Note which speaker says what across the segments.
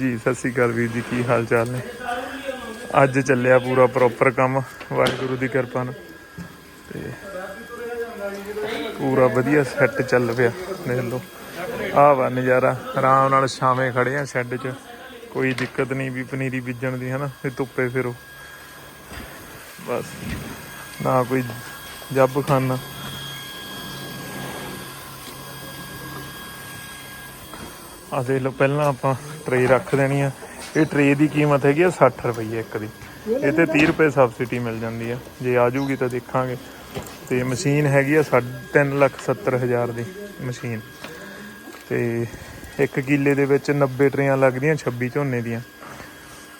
Speaker 1: ਜੀ, ਸਤਿ ਸ੍ਰੀ ਅਕਾਲ ਵੀਰ ਜੀ, ਕੀ ਹਾਲ ਚਾਲ ਨੇ? ਅੱਜ ਚੱਲਿਆ ਪੂਰਾ ਪ੍ਰੋਪਰ ਕੰਮ, ਵਾਹਿਗੁਰੂ ਦੀ ਕਿਰਪਾ ਨਾਲ। ਤੇ ਪੂਰਾ ਵਧੀਆ ਸੈੱਟ ਚੱਲ ਪਿਆ, ਦੇਖ ਲਓ। ਆਹ ਵਾ ਨਜ਼ਾਰਾ, ਆਰਾਮ ਨਾਲ ਛਾਵੇਂ ਖੜੇ ਆ ਸ਼ੈੱਡ 'ਚ। ਕੋਈ ਦਿੱਕਤ ਨਹੀਂ ਵੀ ਪਨੀਰੀ ਬੀਜਣ ਦੀ, ਹਨਾ? ਤੇ ਧੁੱਪੇ ਫਿਰੋ। ਬਸ, ਨਾ ਕੋਈ ਜੱਬ ਖਾਨਾ। ਆ ਦੇਖ ਲਓ, ਪਹਿਲਾਂ ਆਪਾਂ ਟਰੇ ਰੱਖ ਦੇਣੀ ਆ। ਇਹ ਟਰੇ ਦੀ ਕੀਮਤ ਹੈਗੀ ਆ 60 ਰੁਪਏ ਇੱਕ ਦੀ। ਇਹ ਤੇ 30 ਰੁਪਏ ਸਬਸਿਡੀ ਮਿਲ ਜਾਂਦੀ ਆ। ਜੇ ਆ ਜੂਗੀ ਤਾਂ ਦੇਖਾਂਗੇ। ਤੇ ਮਸ਼ੀਨ ਹੈਗੀ ਆ 3 ਲੱਖ 70 ਹਜ਼ਾਰ ਦੀ ਮਸ਼ੀਨ। ਤੇ ਇੱਕ ਕਿੱਲੇ ਦੇ ਵਿੱਚ 90 ਟਰੇਆਂ ਲੱਗਦੀਆਂ 26 ਝੋਨੇ ਦੀਆਂ।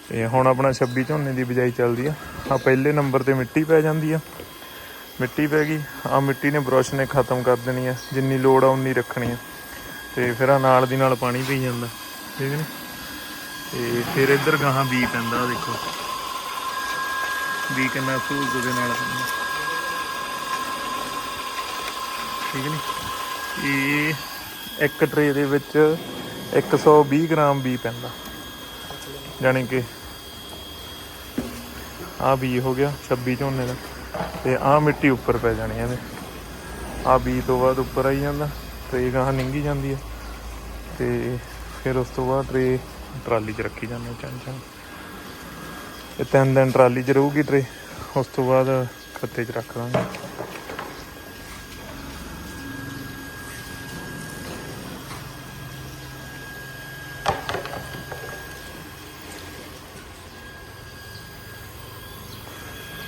Speaker 1: ਤੇ ਹੁਣ ਆਪਣਾ 26 ਝੋਨੇ ਦੀ ਬਿਜਾਈ ਚੱਲਦੀ ਆ। ਆ ਪਹਿਲੇ ਨੰਬਰ ਤੇ ਮਿੱਟੀ ਪੈ ਜਾਂਦੀ ਆ। ਮਿੱਟੀ ਪੈ ਗਈ। ਆ ਮਿੱਟੀ ਨੇ ਬਰਸ਼ ਨੇ ਖਤਮ ਕਰ ਦੇਣੀ ਆ। ਜਿੰਨੀ ਲੋੜ ਆ ਉਨੀ ਰੱਖਣੀ ਆ। ਤੇ ਫਿਰ ਆ ਨਾਲ ਦੀ ਨਾਲ ਪਾਣੀ ਪਈ ਜਾਂਦਾ, ਠੀਕ ਨੇ? ਤੇ ਫਿਰ ਇੱਧਰ ਗਾਹਾਂ ਬੀ ਪੈਂਦਾ ਦੇਖੋ। ਬੀ ਕਿੰਨਾ ਸਹੂਲਤ ਦੇ ਨਾਲ ਪੈਂਦਾ ਠੀਕ ਨੇ? ਇਹ ਇੱਕ ਟਰੇ ਦੇ ਵਿੱਚ 120 ਗ੍ਰਾਮ ਬੀ ਪੈਂਦਾ। ਜਾਣੀ ਕਿ ਆ ਬੀ ਹੋ ਗਿਆ 26 ਝੋਨੇ ਦਾ। ਤੇ ਆ ਮਿੱਟੀ ਉੱਪਰ ਪੈ ਜਾਣੀ ਇਹਦੇ। ਆ ਬੀ ਤੋਂ ਬਾਅਦ ਉੱਪਰ ਆਈ ਜਾਂਦਾ। ਟਰੇ ਗਾਹਾਂ ਨਿੰਗੀ ਜਾਂਦੀ ਹੈ ਤੇ ਫਿਰ ਉਸ ਤੋਂ ਬਾਅਦ ਟਰੇ ਟਰਾਲੀ 'ਚ ਰੱਖੀ ਜਾਂਦੇ ਚੰਨ ਚੰਨ। ਇਹ ਤਿੰਨ ਦਿਨ ਟਰਾਲੀ 'ਚ ਰਹੂਗੀ ਟਰੇ, ਉਸ ਤੋਂ ਬਾਅਦ ਖੱਤੇ 'ਚ ਰੱਖ ਦਾਂਗੇ।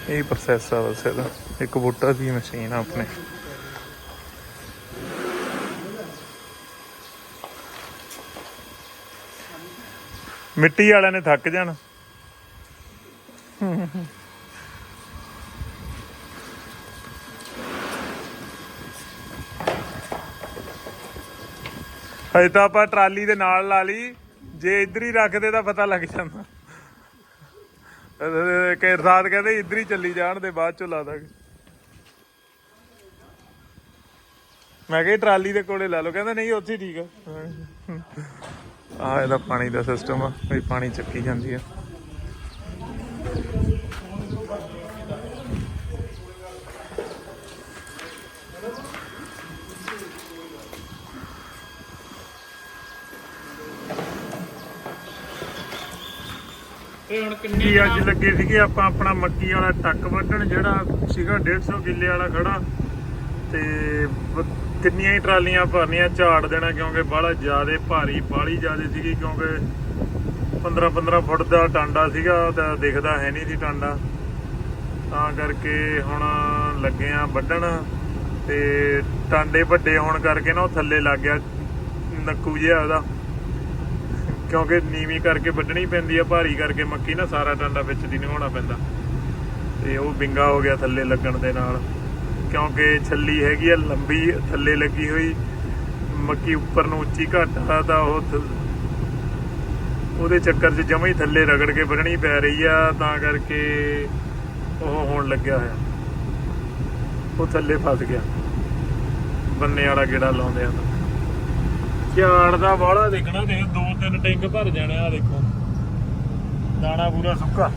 Speaker 1: ਇਹ ਪ੍ਰੋਸੈਸ ਆ ਬਸ ਇਹਦਾ। ਇੱਕ ਬੂਟਾ ਦੀ ਮਸ਼ੀਨ ਆ ਆਪਣੇ। ਮਿੱਟੀ ਵਾਲਿਆਂ ਨੇ ਥੱਕ ਜਾਣਾ। ਹਜੇ ਤਾਂ ਆਪਾਂ ਟਰਾਲੀ ਦੇ ਨਾਲ ਲਾ ਲਈ। ਜੇ ਇੱਧਰ ਹੀ ਰੱਖਦੇ ਤਾਂ ਪਤਾ ਲੱਗ ਜਾਂਦਾ। ਕਿ ਰਾਤ ਕਹਿੰਦੇ ਇੱਧਰ ਹੀ ਚੱਲੀ ਜਾਣ ਦੇ ਬਾਅਦ ਚੋਂ ਲਾ ਦਾਂਗੇ। ਮੈਂ ਕਿਹਾ ਟਰਾਲੀ ਦੇ ਕੋਲੇ ਲਾ ਲਓ। ਕਹਿੰਦਾ ਨਹੀਂ, ਉੱਥੇ ਠੀਕ ਆ। ਆ ਇਹਦਾ ਪਾਣੀ ਦਾ ਸਿਸਟਮ ਆ ਵੀ ਪਾਣੀ ਚੱਕੀ ਜਾਂਦੀ ਆ।
Speaker 2: ਇਹ ਹੁਣ ਕਿੰਨੇ
Speaker 1: ਕੀ ਅੱਜ ਲੱਗੇ ਸੀਗੇ ਆਪਾਂ ਆਪਣਾ ਮੱਕੀ ਵਾਲਾ ਟੱਕ ਵੱਢਣ ਜਿਹੜਾ ਸੀਗਾ 150 ਕਿੱਲੇ ਵਾਲਾ ਖੜਾ। ਤੇ ਕਿੰਨੀਆਂ ਹੀ ਟਰਾਲੀਆਂ ਭਰਨੀਆਂ, ਝਾੜ ਦੇਣਾ ਕਿਉਂਕਿ ਬਾਹਲਾ ਜ਼ਿਆਦਾ ਭਾਰੀ ਬਾਹਲੀ ਜ਼ਿਆਦਾ ਸੀਗੀ ਕਿਉਂਕਿ 15 15 ਫੁੱਟ ਦਾ ਟਾਂਡਾ ਸੀਗਾ ਤਾਂ ਦਿਖਦਾ ਹੈ ਨਹੀਂ ਸੀ ਟਾਂਡਾ। ਤਾਂ ਕਰਕੇ ਹੁਣ ਲੱਗੇ ਆ ਵੱਢਣ ਤੇ ਟਾਂਡੇ ਵੱਡੇ ਹੋਣ ਕਰਕੇ ਨਾ ਉਹ ਥੱਲੇ ਲੱਗ ਗਿਆ, ਨੱਕੂ ਜਿਹਾ ਉਹਦਾ। ਕਿਉਂਕਿ ਨੀਵੀਂ ਕਰਕੇ ਵੱਢਣੀ ਪੈਂਦੀ ਆ, ਭਾਰੀ ਕਰਕੇ ਮੱਕੀ ਨਾ ਸਾਰਾ ਟਾਂਡਾ ਵਿੱਚ ਦੀ ਨਿਗਾਉਣਾ ਪੈਂਦਾ। ਤੇ ਉਹ ਬਿੰਗਾ ਹੋ ਗਿਆ ਥੱਲੇ ਲੱਗਣ ਦੇ ਨਾਲ। ਕਿਉਂਕਿ ਛੱਲੀ ਹੈਗੀ ਆ, ਲੰਬੀ ਥੱਲੇ ਲੱਗੀ ਹੋਈ। ਮੱਕੀ ਉੱਪਰ ਨੂੰ ਉੱਚੀ ਘੱਟ ਆ, ਤਾਂ ਉਹ ਉਹਦੇ ਚੱਕਰ 'ਚ ਜਮਾਂ ਹੀ ਥੱਲੇ ਰਗੜ ਕੇ ਵੱਢਣੀ ਪੈ ਰਹੀ ਆ, ਤਾਂ ਕਰਕੇ ਉਹ ਹੋਣ ਲੱਗਿਆ ਹੋਇਆ। ਉਹ ਥੱਲੇ ਫਸ ਗਿਆ। ਬੰਨੇ ਵਾਲਾ ਗੇੜਾ ਲਾਉਂਦੇ ਆ ਤਾਂ। ਝਾੜ ਦਾ ਬਾਹਲਾ ਦੇਖਣਾ, ਦੇਖ ਦੋ ਤਿੰਨ ਟੈਂਕ ਭਰ ਜਾਣੇ ਆ ਦੇਖੋ। ਦਾਣਾ ਪੂਰਾ ਸੁੱਕਾ।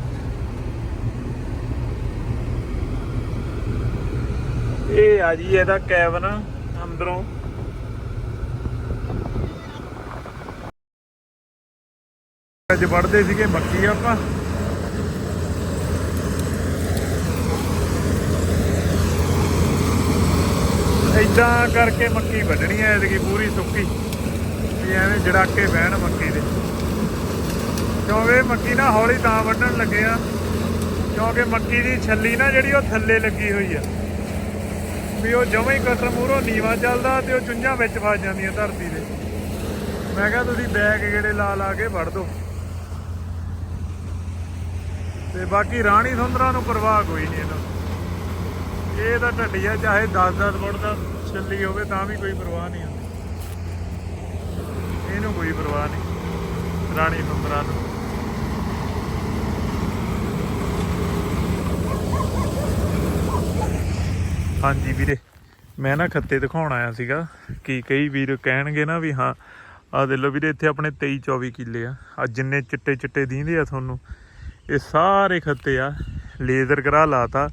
Speaker 1: ਇਹ ਆ ਜੀ, ਇਹਦਾ ਕੈਬਨ ਅੰਦਰੋਂ। ਅੱਜ ਵੜਦੇ ਸੀਗੇ ਮੱਕੀ ਆਪਾਂ। ਇਦਾਂ ਕਰਕੇ ਮੱਕੀ ਵੱਢਣੀ ਐ ਐਤਕੀ ਪੂਰੀ ਸੁੱਕੀ। ਵੀ ਐਵੇਂ ਜੜਾਕੇ ਬਹਿਣ ਮੱਕੀ ਦੇ। ਕਿਉਂਕਿ ਮੱਕੀ ਨਾ ਹੌਲੀ ਤਾਂ ਵੱਢਣ ਲੱਗੇ ਆ, ਕਿਉਂਕਿ ਮੱਕੀ ਦੀ ਛੱਲੀ ਨਾ ਜਿਹੜੀ ਉਹ ਥੱਲੇ ਲੱਗੀ ਹੋਈ ਆ। ਵੀ ਉਹ ਜਮਾਂ ਹੀ ਕਸਰ ਮੂਰੋਂ ਨੀਵਾ ਚੱਲਦਾ ਤੇ ਉਹ ਚੁੰਝਾਂ ਵਿੱਚ ਫਸ ਜਾਂਦੀਆਂ ਧਰਤੀ ਦੇ। ਮੈਂ ਕਿਹਾ ਤੁਸੀਂ ਬੈਗ ਗੇੜੇ ਲਾ ਲਾ ਕੇ ਵੜ ਦੋ। ਤੇ ਬਾਕੀ ਰਾਣੀ ਸੁੰਦਰਾਂ ਨੂੰ ਪਰਵਾਹ ਕੋਈ ਨਹੀਂ ਇਹਨਾਂ ਨੂੰ। ਇਹ ਤਾਂ ਢੱਡੀਆ ਚਾਹੇ 10-10 ਫੁੱਟ ਦਾ ਛੱਲੀ ਹੋਵੇ ਤਾਂ ਵੀ ਕੋਈ ਪਰਵਾਹ ਨਹੀਂ ਹੁੰਦੀ। ਇਹਨੂੰ ਕੋਈ ਪਰਵਾਹ ਨਹੀਂ, ਰਾਣੀ ਸੁੰਦਰਾਂ ਨੂੰ। ਹਾਂਜੀ ਵੀਰੇ, ਮੈਂ ਨਾ ਖੱਤੇ ਦਿਖਾਉਣ ਆਇਆ ਸੀਗਾ ਕਿ ਕਈ ਵੀਰ ਕਹਿਣਗੇ ਨਾ ਵੀ ਹਾਂ ਆ ਦੇ ਲੋ ਵੀਰੇ, ਇੱਥੇ ਆਪਣੇ 23 24 ਕਿੱਲੇ ਆ। ਆ ਜਿੰਨੇ ਚਿੱਟੇ ਚਿੱਟੇ ਦੀਂਦੇ ਆ ਤੁਹਾਨੂੰ, ਇਹ ਸਾਰੇ ਖੱਤੇ ਆ। ਲੇਜ਼ਰ ਕਰਾ ਲਾਤਾ,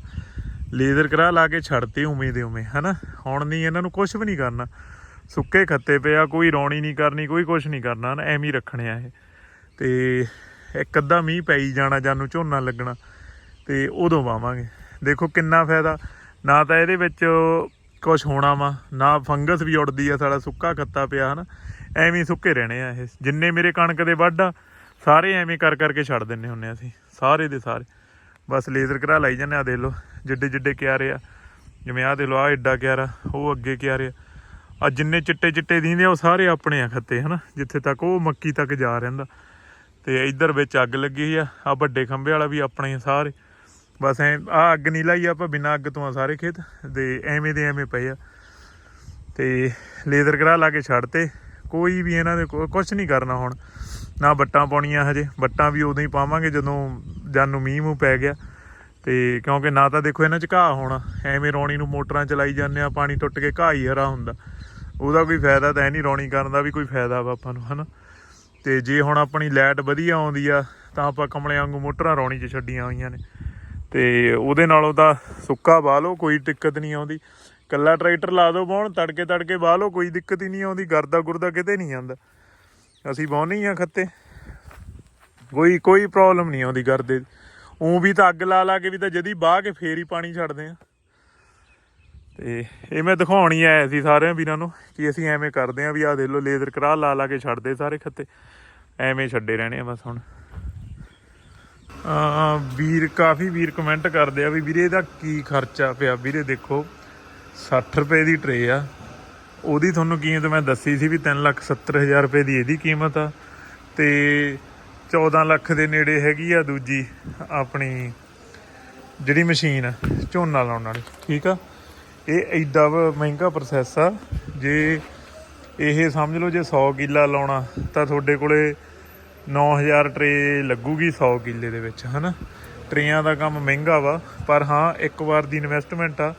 Speaker 1: ਲੇਜ਼ਰ ਕਰਾ ਲਾ ਕੇ ਛੱਡਤੇ ਉਵੇਂ ਦੇ ਉਵੇਂ, ਹਨਾ? ਹੁਣ ਨਹੀਂ ਇਹਨਾਂ ਨੂੰ ਕੁਝ ਵੀ ਨਹੀਂ ਕਰਨਾ। ਸੁੱਕੇ ਖੱਤੇ ਪਿਆ ਕੋਈ ਰੌਣੀ ਨਹੀਂ ਕਰਨੀ, ਕੋਈ ਕੁਝ ਨਹੀਂ ਕਰਨਾ ਨਾ ਐਵੇਂ ਹੀ ਰੱਖਣੇ ਆ ਇਹ। ਤੇ ਇੱਕ ਅੱਧਾ ਮੀਂਹ ਪਈ ਜਾਣਾ, ਜਾਨੂੰ ਝੋਨਾ ਲੱਗਣਾ, ਤੇ ਉਦੋਂ ਵਾਵਾਂਗੇ। ਦੇਖੋ ਕਿੰਨਾ ਫਾਇਦਾ। ਨਾ ਤਾਂ ਇਹਦੇ ਵਿੱਚ ਕੁਝ ਹੋਣਾ ਵਾ, ਨਾ ਫੰਗਸ ਵੀ ਉੱਡਦੀ ਆ, ਸਾਡਾ ਸੁੱਕਾ ਖੱਤਾ ਪਿਆ ਹਨਾ। ਐਵੇਂ ਸੁੱਕੇ ਰਹਿਣੇ ਆ ਇਹ। ਜਿੰਨੇ ਮੇਰੇ ਕਣਕ ਦੇ ਵੱਢ ਆ, ਸਾਰੇ ਐਵੇਂ ਕਰ ਕਰਕੇ ਛੱਡ ਦਿੰਨੇ ਹੁੰਨੇ ਆ ਅਸੀਂ, ਸਾਰੇ ਦੇ ਸਾਰੇ। ਬਸ ਲੇਜ਼ਰ ਕਰਾ ਲਾਈ ਜਾਂਦੇ ਆ ਦੇਖ ਲਓ, ਜਿੱਡੇ ਜਿੱਡੇ ਕਿਆਰੇ ਆ। ਜਿਵੇਂ ਆ ਦੇਖ ਲਓ ਆ ਐਡਾ ਕਿਆਰਾ, ਉਹ ਅੱਗੇ ਕਿਆਰੇ ਆ। ਆ ਜਿੰਨੇ ਚਿੱਟੇ ਚਿੱਟੇ ਦੀਂਦੇ ਆ, ਉਹ ਸਾਰੇ ਆਪਣੇ ਆ ਖੱਤੇ, ਹਨਾ। ਜਿੱਥੇ ਤੱਕ ਉਹ ਮੱਕੀ ਤੱਕ ਜਾ ਰਹਿੰਦਾ। ਤੇ ਇੱਧਰ ਵਿੱਚ ਅੱਗ ਲੱਗੀ ਹੋਈ ਆ ਆ ਵੱਡੇ ਖੰਭੇ ਵਾਲਾ ਵੀ ਆਪਣੇ ਆ ਸਾਰੇ। ਬਸ ਐ ਆ ਅੱਗ ਨਹੀਂ ਲਾਈ ਆਪਾਂ ਬਿਨਾਂ ਅੱਗ ਤੋਂ ਆ ਸਾਰੇ ਖੇਤ ਦੇ ਐਵੇਂ ਦੇ ਐਵੇਂ ਪਏ ਆ। ਤੇ ਲੇਜ਼ਰ ਕਰਾ ਲਾ ਕੇ ਛੱਡਤੇ ਕੋਈ ਵੀ ਇਹਨਾਂ ਦੇ ਕੁਝ ਨਹੀਂ ਕਰਨਾ ਹੁਣ, ਨਾ ਬੱਟਾਂ ਪਾਉਣੀਆਂ ਹਜੇ, ਬੱਟਾਂ ਵੀ ਉਦੋਂ ਹੀ ਪਾਵਾਂਗੇ ਜਦੋਂ ਜਾਨੂੰ ਮੀਂਹ ਮੂੰਹ ਪੈ ਗਿਆ। ਤੇ ਕਿਉਂਕਿ ਨਾ ਤਾਂ ਦੇਖੋ ਇਹਨਾਂ 'ਚ ਘਾਹ ਹੋਣਾ, ਐਵੇਂ ਰੌਣੀ ਨੂੰ ਮੋਟਰਾਂ ਚਲਾਈ ਜਾਂਦੇ ਆ, ਪਾਣੀ ਟੁੱਟ ਕੇ ਘਾਹ ਹੀ ਹਰਾ ਹੁੰਦਾ। ਉਹਦਾ ਕੋਈ ਫਾਇਦਾ ਤਾਂ ਹੈ ਨਹੀਂ, ਰੌਣੀ ਕਰਨ ਦਾ ਵੀ ਕੋਈ ਫਾਇਦਾ ਵਾ ਆਪਾਂ ਨੂੰ, ਹਨਾ। ਤੇ ਜੇ ਹੁਣ ਆਪਣੀ ਲਾਈਟ ਵਧੀਆ ਆਉਂਦੀ ਆ, ਤਾਂ ਆਪਾਂ ਕਮਲੇ ਵਾਂਗੂ ਮੋਟਰਾਂ ਰੌਣੀ 'ਚ ਛੱਡੀਆਂ ਹੋਈਆਂ ਨੇ। ਤੇ ਉਹਦੇ ਨਾਲੋਂ ਤਾਂ ਸੁੱਕਾ ਵਾਹ ਲਓ, ਕੋਈ ਦਿੱਕਤ ਨਹੀਂ ਆਉਂਦੀ। ਕੱਲਾ ਟਰੈਕਟਰ ਲਾ ਦਿਓ ਬਾਉਣ ਤੜਕੇ ਤੜਕੇ ਵਾਹ ਲਓ, ਕੋਈ ਦਿੱਕਤ ਹੀ ਨਹੀਂ ਆਉਂਦੀ, ਗਰਦਾ ਗੁਰਦਾ ਕਿਤੇ ਨਹੀਂ ਆਉਂਦਾ। ਅਸੀਂ ਬਾਉਨੇ ਹੀ ਆ ਖੱਤੇ। ਕੋਈ ਕੋਈ ਪ੍ਰੋਬਲਮ ਨਹੀਂ ਆਉਂਦੀ ਗਰਦੇ ਉਂ ਵੀ ਤਾਂ ਅੱਗ ਲਾ ਲਾ ਕੇ ਵੀ ਤਾਂ ਜਦੀ ਬਾਹ ਕੇ ਫੇਰ ਹੀ ਪਾਣੀ ਛੱਡਦੇ ਆ। ਤੇ ਇਹ ਮੈਂ ਦਿਖਾਉਣ ਹੀ ਆਇਆ ਸੀ ਸਾਰਿਆਂ ਵੀਰਾਂ ਨੂੰ ਕਿ ਅਸੀਂ ਐਵੇਂ ਕਰਦੇ ਆ ਵੀ ਆਹ ਦੇਖ ਲਓ, ਲੇਜ਼ਰ ਕਰਾ ਲਾ ਲਾ ਕੇ ਛੱਡਦੇ ਸਾਰੇ ਖੱਤੇ। ਐਵੇਂ ਛੱਡੇ ਰਹਿਣੇ ਆ ਬਸ ਹੁਣ। ਵੀਰ, ਕਾਫੀ ਵੀਰ ਕਮੈਂਟ ਕਰਦੇ ਆ ਵੀ ਵੀਰੇ ਇਹਦਾ ਕੀ ਖਰਚਾ ਪਿਆ? ਵੀਰੇ ਦੇਖੋ 60 ਰੁਪਏ ਦੀ ਟਰੇ ਆ। ਉਹਦੀ ਤੁਹਾਨੂੰ ਕੀਮਤ ਮੈਂ ਦੱਸੀ ਸੀ ਵੀ 3 ਲੱਖ 70 ਹਜ਼ਾਰ ਰੁਪਏ ਦੀ ਇਹਦੀ ਕੀਮਤ ਆ। ਤੇ 14 ਲੱਖ ਦੇ ਨੇੜੇ ਹੈਗੀ ਆ ਦੂਜੀ ਆਪਣੀ ਜਿਹੜੀ ਮਸ਼ੀਨ ਆ, ਝੋਨਾ ਲਾਉਣ ਵਾਲੀ, ਠੀਕ ਆ? ਇਹ ਐਡਾ ਵਾ ਮਹਿੰਗਾ ਪ੍ਰੋਸੈਸ ਆ। ਜੇ ਇਹ ਸਮਝ ਲਓ ਜੇ 100 ਕਿੱਲਾ ਲਾਉਣਾ, ਤਾਂ ਤੁਹਾਡੇ ਕੋਲੇ 9000 ਟਰੇ ਲੱਗੂਗੀ 100 ਕਿੱਲੇ ਦੇ ਵਿੱਚ, ਹਨਾ? ਟਰੇਆਂ ਦਾ ਕੰਮ ਮਹਿੰਗਾ ਵਾ, ਪਰ ਹਾਂ, ਇੱਕ ਵਾਰ ਦੀ ਇਨਵੈਸਟਮੈਂਟ ਆ,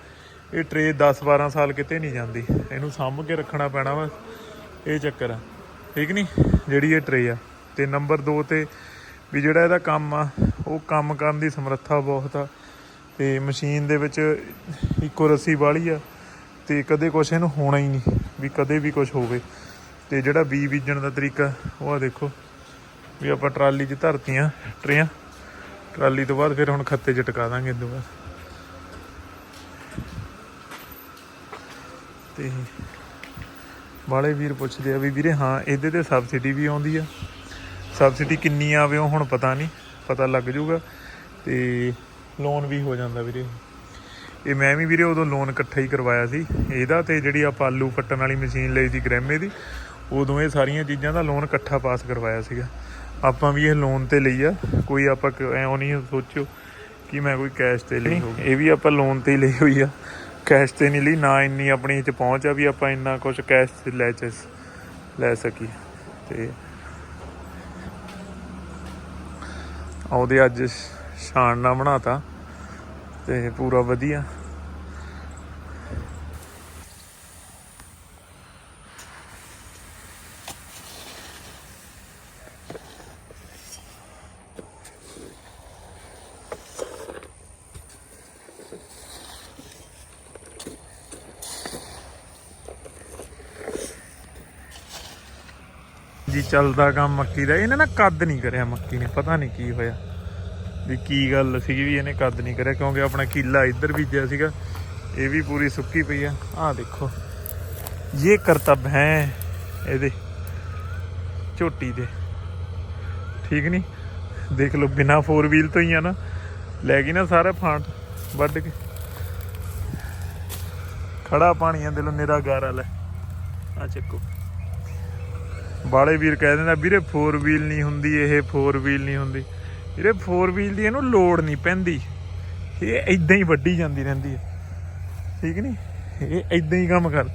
Speaker 1: ਇਹ ਟਰੇ 10 12 ਸਾਲ ਕਿਤੇ ਨਹੀਂ ਜਾਂਦੀ। ਇਹਨੂੰ ਸਾਂਭ ਕੇ ਰੱਖਣਾ ਪੈਣਾ ਵਾ, ਇਹ ਚੱਕਰ ਆ। ਠੀਕ ਨਹੀਂ ਜਿਹੜੀ ਇਹ ਟਰੇ ਆ। ਤੇ ਨੰਬਰ 2 ਤੇ ਵੀ ਜਿਹੜਾ ਇਹਦਾ ਕੰਮ ਆ, ਉਹ ਕੰਮ ਕਰਨ ਦੀ ਸਮਰੱਥਾ ਬਹੁਤ ਆ। ਤੇ ਮਸ਼ੀਨ ਦੇ ਵਿੱਚ ਇੱਕੋ ਰੱਸੀ ਵਾਲੀ ਆ, ਤੇ ਕਦੇ ਕੁਛ ਇਹਨੂੰ ਹੋਣਾ ਹੀ ਨਹੀਂ, ਵੀ ਕਦੇ ਵੀ ਕੁਝ ਹੋਵੇ। ਤੇ ਜਿਹੜਾ ਬੀ ਬੀਜਣ ਦਾ ਤਰੀਕਾ, ਉਹ ਆ ਦੇਖੋ। ਵੀ ਆਪਾਂ ਟਰਾਲੀ 'ਚ ਧਰਤੀਆਂ, ਟਰੇਆਂ। ਟਰਾਲੀ ਤੋਂ ਬਾਅਦ ਫਿਰ ਹੁਣ ਖੱਤੇ 'ਚ ਟਿਕਾ ਦਾਂਗੇ ਇਦੋਂ ਬਾਅਦ। ਤੇ ਵਾਲੇ ਵੀਰ ਪੁੱਛਦੇ ਆ ਵੀ ਵੀਰੇ, ਹਾਂ, ਇਹਦੇ ਤੇ ਸਬਸਿਡੀ ਵੀ ਆਉਂਦੀ ਆ। ਸਬਸਿਡੀ ਕਿੰਨੀ ਆਵੇ ਉਹ ਹੁਣ ਪਤਾ ਨਹੀਂ, ਪਤਾ ਲੱਗ ਜਾਊਗਾ। ਤੇ ਲੋਨ ਵੀ ਹੋ ਜਾਂਦਾ ਵੀਰੇ। ਇਹ ਮੈਂ ਵੀ ਵੀਰੇ ਉਦੋਂ ਲੋਨ ਇਕੱਠਾ ਹੀ ਕਰਵਾਇਆ ਸੀ। ਇਹਦਾ ਤੇ ਜਿਹੜੀ ਆਪਾਂ ਆਲੂ ਫੱਟਣ ਵਾਲੀ ਮਸ਼ੀਨ ਲਈ ਸੀ ਗ੍ਰੈਮੇ ਦੀ, ਉਦੋਂ ਇਹ ਸਾਰੀਆਂ ਚੀਜ਼ਾਂ ਦਾ ਲੋਨ ਇਕੱਠਾ ਪਾਸ ਕਰਵਾਇਆ ਸੀਗਾ। ਆਪਾਂ ਵੀ ਇਹ ਲੋਨ ਤੇ ਲਈ ਆ। ਕੋਈ ਆਪਾਂ ਕ- ਐਂ ਨਹੀਂ ਸੋਚਿਓ ਕਿ ਮੈਂ ਕੋਈ ਕੈਸ਼ ਤੇ ਲਈ ਹੋਊ। ਇਹ ਵੀ ਆਪਾਂ ਲੋਨ ਤੇ ਲਈ ਹੋਈ ਆ। ਕੈਸ਼ ਤੇ ਨਹੀਂ ਲਈ ਨਾ ਇੰਨੀ ਆਪਣੀ ਚ ਪਹੁੰਚ ਆ ਵੀ ਆਪਾਂ ਇੰਨਾ ਕੁਝ ਕੈਸ਼ ਤੇ ਲੈ ਚ ਲੈ ਸਕੀ ਤੇ ਆਉਦੇ ਅੱਜ ਸ਼ਾਨ ਨਾਲ ਬਣਾਤਾ ਤੇ ਪੂਰਾ ਵਧੀਆ। ਜੀ ਚੱਲਦਾ ਕੰਮ ਮੱਕੀ ਦਾ। ਇਹਨੇ ਨਾ ਕੱਦ ਨਹੀਂ ਕਰਿਆ ਮੱਕੀ ਨੇ, ਪਤਾ ਨਹੀਂ ਕੀ ਹੋਇਆ। ਵੀ ਕੀ ਗੱਲ ਸੀਗੀ ਵੀ ਇਹਨੇ ਕੱਦ ਨਹੀਂ ਕਰਿਆ, ਕਿਉਂਕਿ ਆਪਣਾ ਕੀਲਾ ਇੱਧਰ ਬੀਜਿਆ ਸੀਗਾ, ਇਹ ਵੀ ਪੂਰੀ ਸੁੱਕੀ ਪਈ ਆ। ਆਹ ਦੇਖੋ, ਇਹ ਕਰਤੱਵ ਹੈ ਇਹਦੇ, ਝੋਟੀ ਦੇ। ਠੀਕ ਨਹੀਂ? ਦੇਖ ਲਓ, ਬਿਨਾ 4 ਵੀਲ ਤੋਂ ਹੀ ਆ ਨਾ। ਲੈ ਗਈ ਨਾ ਸਾਰਾ ਫਾਂਟ ਵੱਢ ਕੇ। ਖੜਾ ਪਾਣੀ ਆ, ਦਿਲੋਂ ਨਿਰਾ ਗਾਰਾ ਲੈ। ਆ ਚੱਕੋ। ਬਾਲੇ ਵੀਰ ਕਹਿ ਦਿੰਦਾ, ਵੀਰੇ 4 ਵੀਲ ਨਹੀਂ ਹੁੰਦੀ, ਇਹ 4 ਵੀਲ ਨਹੀਂ ਹੁੰਦੀ। ਵੀਰੇ 4 ਵੀਲ ਦੀ ਇਹਨੂੰ ਲੋਡ ਨਹੀਂ ਪੈਂਦੀ। ਇਹ ਇਦਾਂ ਹੀ ਵੱਡੀ ਜਾਂਦੀ ਰਹਿੰਦੀ ਹੈ। ਠੀਕ ਨਹੀਂ ਇਹ ਇਦਾਂ ਹੀ ਕੰਮ ਕਰ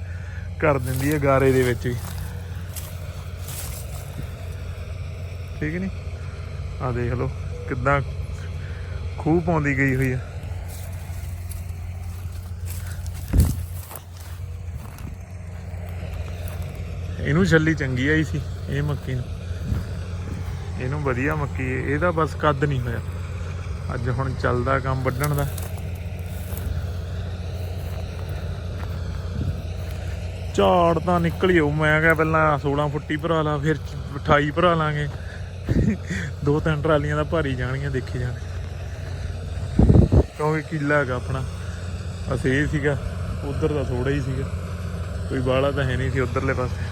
Speaker 1: ਕਰ ਦਿੰਦੀ ਹੈ ਗਾਰੇ ਦੇ ਵਿੱਚ ਵੀ। ਠੀਕ ਨਹੀਂ ਆ ਦੇਖ ਲਓ, ਕਿੱਦਾਂ ਖੂਹ ਪਾਉਂਦੀ ਗਈ ਹੋਈ ਆ ਇਹਨੂੰ ਛੱਲੀ ਚੰਗੀ ਆਈ ਸੀ, ਇਹ ਮੱਕੀ ਨੂੰ। ਇਹਨੂੰ ਵਧੀਆ ਮੱਕੀ, ਇਹਦਾ ਬਸ ਕੱਦ ਨਹੀਂ ਹੋਇਆ। ਅੱਜ ਹੁਣ ਚੱਲਦਾ ਕੰਮ ਵੱਢਣ ਦਾ। ਝਾੜ ਤਾਂ ਨਿਕਲ ਜਾਊ ਮੈਂ ਕਿਹਾ ਪਹਿਲਾਂ 16 ਫੁੱਟੀ ਭਰਾ ਲਾ, ਫਿਰ 28 ਭਰਾ ਲਾਂਗੇ। ਦੋ ਤਿੰਨ ਟਰਾਲੀਆਂ ਦਾ ਭਾਰੀ ਜਾਣਗੀਆਂ, ਦੇਖੇ ਜਾਣੇ। ਕਿਉਂਕਿ ਕਿੱਲਾ ਹੈਗਾ ਆਪਣਾ। ਬਸ ਇਹ ਸੀਗਾ, ਉਧਰ ਦਾ ਥੋੜਾ ਹੀ ਸੀਗਾ। ਕੋਈ ਬਾਲਾ ਤਾਂ ਹੈ ਨਹੀਂ ਸੀ ਉਧਰਲੇ ਪਾਸੇ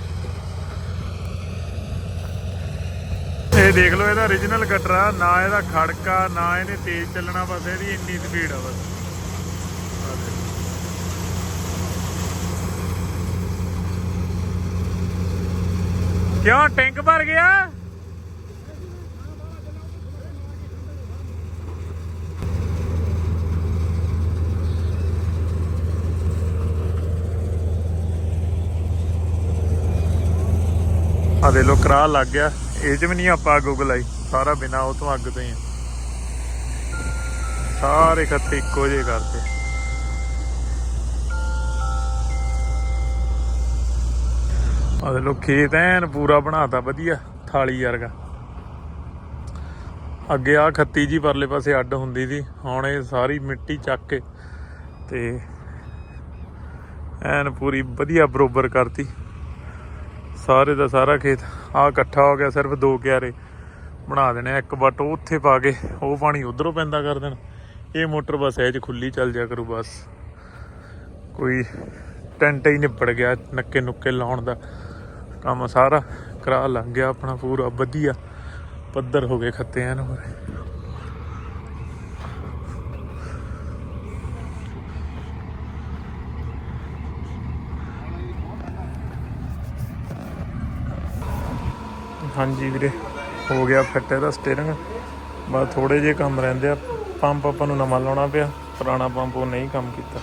Speaker 1: ਇਹ ਦੇਖ ਲਓ, ਇਹਦਾ origignal ਕਟਰਾ ਨਾ ਇਹਦਾ ਖੜਕਾ, ਨਾ ਇਹਨੇ ਤੇਜ਼ ਚੱਲਣਾ, ਬਸ ਇਹਦੀ ਇੰਨੀ ਸਪੀਡ ਆ ਬਸ। ਕਿਉਂ, ਟੈਂਕ ਭਰ ਗਿਆ? ਆ ਦੇ ਲੋ ਕਰਾ ਲੱਗ ਗਿਆ। ਇਹ ਚ ਵੀ ਨਹੀਂ ਆਪਾਂ ਅੱਗ ਉੱਗ ਲਾਈ ਸਾਰਾ ਬਿਨਾ ਉਹ ਤੋਂ ਅੱਗ ਤੋਂ ਹੀ ਆ। ਸਾਰੇ ਖੱਤੇ ਇੱਕੋ ਜਿਹੇ ਕਰਤੇ। ਆ ਲੋ ਖੇਤ ਐਨ ਪੂਰਾ ਬਣਾਤਾ, ਵਧੀਆ, ਥਾਲੀ ਵਰਗਾ। ਅੱਗੇ ਆ ਖੱਤੀ ਜੀ ਪਰਲੇ ਪਾਸੇ ਅੱਡ ਹੁੰਦੀ ਸੀ। ਹੁਣ ਇਹ ਸਾਰੀ ਮਿੱਟੀ ਚੱਕ ਕੇ ਤੇ ਐਨ ਪੂਰੀ ਵਧੀਆ ਬਰੋਬਰ ਕਰਤੀ। ਸਾਰੇ ਦਾ ਸਾਰਾ ਖੇਤ ਆ ਇਕੱਠਾ ਹੋ ਗਿਆ, ਸਿਰਫ ਦੋ ਕਿਆਰੇ ਬਣਾ ਦੇਣੇ ਆ। ਇੱਕ ਵੱਟ ਉਹ ਉੱਥੇ ਪਾ ਕੇ, ਉਹ ਪਾਣੀ ਉਧਰੋਂ ਪੈਂਦਾ ਕਰ ਦੇਣ। ਇਹ ਮੋਟਰ ਬਸ ਇਹ ਚ ਖੁੱਲੀ ਚੱਲ ਜਾ ਕਰੂ ਬਸ। ਕੋਈ ਟੈਂਟ ਹੀ ਨਿਪੜ ਗਿਆ ਨੱਕੇ ਨੁੱਕੇ ਲਾਉਣ ਦਾ। ਕੰਮ ਸਾਰਾ ਕਰਾ ਲੰਘ ਗਿਆ ਆਪਣਾ ਪੂਰਾ, ਵਧੀਆ। ਪੱਧਰ ਹੋ ਗਏ ਖੱਤੇ ਐਨ ਹਾਂਜੀ ਵੀਰੇ, ਹੋ ਗਿਆ ਫਿੱਟ ਇਹਦਾ ਸਟੀਅਰਿੰਗ ਬਸ ਥੋੜੇ ਜਿਹੇ ਕੰਮ ਰਹਿੰਦੇ ਆ ਪੰਪ ਆਪਾਂ ਨੂੰ ਨਵਾਂ ਲਾਉਣਾ ਪਿਆ, ਪੁਰਾਣਾ ਪੰਪ ਉਹ ਨਹੀਂ ਕੰਮ ਕੀਤਾ।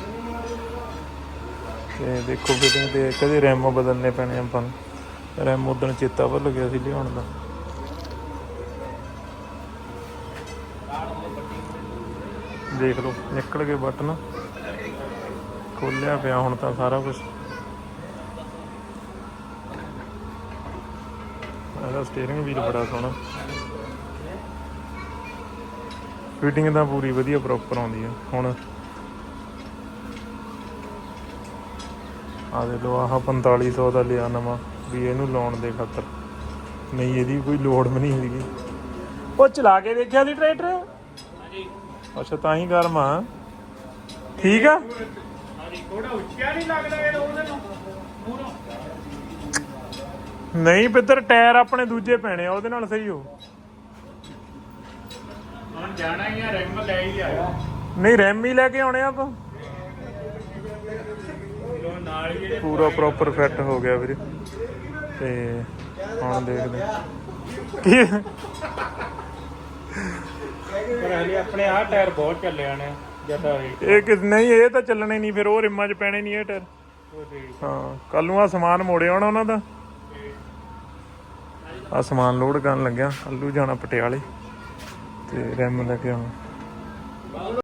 Speaker 1: ਤੇ ਦੇਖੋ ਫਿਟਿੰਗ ਤੇ ਕਦੇ ਰੈਮ ਬਦਲਨੇ ਪੈਣੇ ਆਪਾਂ ਨੂੰ। ਰੈਮ ਉਦੋਂ ਚੇਤਾ ਭੁੱਲ ਗਿਆ ਸੀ ਲਿਆਉਣ ਦਾ। ਦੇਖ ਲਓ, ਨਿਕਲ ਗਏ ਬਟਨ ਖੋਲਿਆ ਪਿਆ ਹੁਣ ਤਾਂ ਸਾਰਾ ਕੁਝ ਇਹਦਾ ਸਟੀਅਰਿੰਗ ਵੀਲ ਬੜਾ ਸੋਹਣਾ। ਫਿਟਿੰਗ ਤਾਂ ਪੂਰੀ ਵਧੀਆ ਪ੍ਰੋਪਰ ਆਉਂਦੀ ਆ। ਹੁਣ ਆ ਦੇ ਲੋ ਆਹ 4500 ਦਾ ਲਿਆ ਨਵਾਂ ਵੀ ਇਹਨੂੰ ਲਾਉਣ ਦੇ ਖਾਤਰ। ਨਹੀਂ, ਇਹਦੀ ਕੋਈ ਲੋੜ ਵੀ ਨਹੀਂ ਹੈਗੀ। ਉਹ ਚਲਾ ਕੇ ਦੇਖਿਆ ਸੀ ਟਰੈਕਟਰ?
Speaker 2: ਹਾਂਜੀ
Speaker 1: ਅੱਛਾ, ਤਾਂ ਹੀ ਗਰਮ ਆ। ਠੀਕ ਆ?
Speaker 2: ਹਾਂਜੀ ਥੋੜਾ ਉੱਚਾ ਨਹੀਂ ਲੱਗਦਾ ਇਹ ਉਹਦੇ ਨੂੰ। ਮੂਹਰੋਂ
Speaker 1: ਨਹੀਂ ਪਿੱਤਰ ਟਾਇਰ ਆਪਣੇ ਦੂਜੇ ਪੈਣੇ ਆ ਉਹਦੇ ਨਾਲ ਸਹੀ ਹੋ।
Speaker 2: ਹੁਣ ਜਾਣਾ ਹੀ ਆ ਰਿਮ ਲੈ ਹੀ ਆਇਆ
Speaker 1: ਨਹੀਂ ਰੈਮ ਹੀ ਲੈ ਕੇ ਆਉਣੇ ਆ ਆਪਾਂ।
Speaker 2: ਉਹ ਨਾਲ ਹੀ ਜਿਹੜੇ
Speaker 1: ਪੂਰਾ ਪ੍ਰੋਪਰ ਫਿੱਟ ਹੋ ਗਿਆ ਵੀਰੇ। ਤੇ ਹੁਣ ਦੇਖਦੇ ਹਾਂ। ਕੀ?
Speaker 2: ਪਰ ਹਲੇ ਆਪਣੇ ਆਹ ਟਾਇਰ ਬਹੁਤ ਚੱਲੇ ਜਦਾ
Speaker 1: ਇਹ ਕਿ ਨਹੀਂ ਇਹ ਤਾਂ ਚੱਲਣੇ ਨਹੀਂ ਫਿਰ ਉਹ ਰਿਮਾਂ 'ਚ ਪੈਣੇ ਨਹੀਂ ਇਹ ਟਾਇਰ। ਹਾਂ ਕੱਲ ਨੂੰ ਆ ਸਮਾਨ ਮੋੜੇ ਆਉਣਾ ਉਹਨਾਂ ਦਾ। ਆ ਸਮਾਨ ਲੋਡ ਕਰਨ ਲੱਗਿਆ। ਕੱਲੂ ਜਾਣਾ ਪਟਿਆਲੇ ਤੇ ਰੈਮ ਲੈ ਕੇ ਆਉਣਾ।